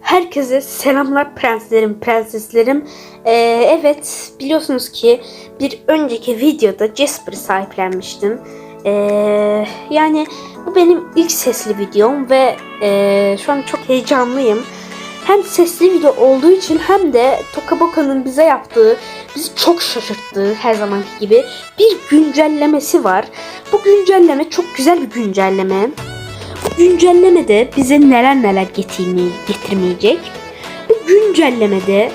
Herkese selamlar prenslerim, prenseslerim. Ee, evet biliyorsunuz ki bir önceki videoda Jasper'ı sahiplenmiştim. Ee, yani bu benim ilk sesli videom ve ee, şu an çok heyecanlıyım. Hem sesli video olduğu için hem de Tokaboka'nın bize yaptığı, bizi çok şaşırttığı her zamanki gibi bir güncellemesi var. Bu güncelleme çok güzel bir güncelleme. Bu güncellemede bize neler neler getirmeye, getirmeyecek. Bu güncellemede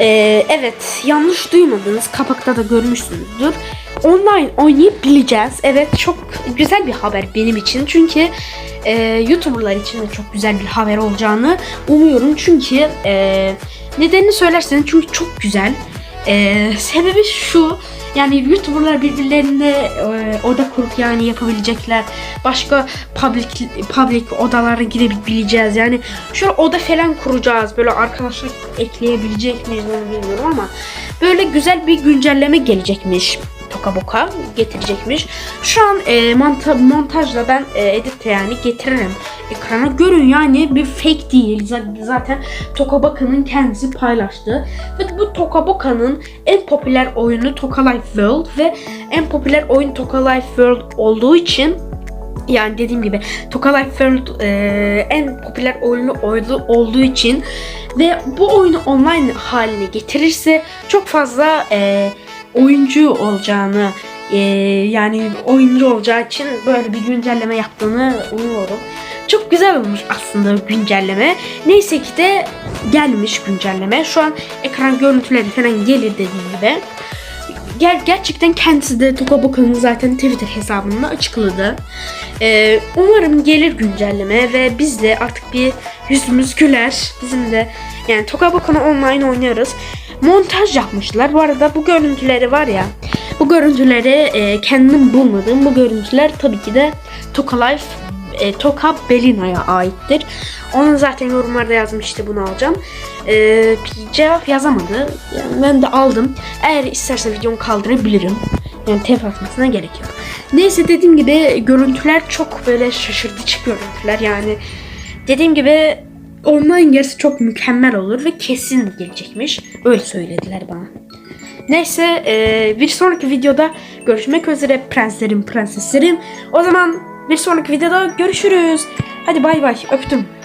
eee, evet yanlış duymadınız kapakta da görmüşsünüzdür. Online oynayabileceğiz. Evet çok güzel bir haber benim için. Çünkü eee YouTuber'lar için de çok güzel bir haber olacağını umuyorum. Çünkü eee nedenini söylerseniz çünkü çok güzel. Eee, sebebi şu yani YouTuber'lar birbirlerine e, oda kurup yani yapabilecekler. Başka public public odalara girebileceğiz. Yani şöyle oda falan kuracağız. Böyle arkadaşlar ekleyebilecek miyiz onu bilmiyorum ama böyle güzel bir güncelleme gelecekmiş. Toka boka getirecekmiş. Şu an e, monta- montajla ben e, editte yani getiririm ekrana. Görün yani bir fake değil. Zaten Tokaboka'nın kendisi paylaştı. Ve bu Tokaboka'nın en popüler oyunu Toka Life World ve en popüler oyun Toka Life World olduğu için yani dediğim gibi Toka Life World e, en popüler oyunu oydu- olduğu için ve bu oyunu online haline getirirse çok fazla e, oyuncu olacağını e, yani oyuncu olacağı için böyle bir güncelleme yaptığını umuyorum. Çok güzel olmuş aslında güncelleme. Neyse ki de gelmiş güncelleme. Şu an ekran görüntüleri falan gelir dediğim gibi. Ger gerçekten kendisi de Tokaboka'nın zaten Twitter hesabında açıkladı. Ee, umarım gelir güncelleme ve biz de artık bir yüzümüz güler. Bizim de yani Tokaboka'nı online oynarız. Montaj yapmışlar. Bu arada bu görüntüleri var ya. Bu görüntüleri e, kendim bulmadım. Bu görüntüler tabii ki de Toka Life e, Toka Belina'ya aittir. Onun zaten yorumlarda yazmıştı bunu alacağım. E, cevap yazamadı. Yani ben de aldım. Eğer isterse videomu kaldırabilirim. Yani tef atmasına gerek yok. Neyse dediğim gibi görüntüler çok böyle şaşırtıcı görüntüler. Yani dediğim gibi online gerisi çok mükemmel olur ve kesin gelecekmiş. Öyle söylediler bana. Neyse e, bir sonraki videoda görüşmek üzere prenslerim prenseslerim. O zaman bir sonraki videoda görüşürüz. Hadi bay bay öptüm.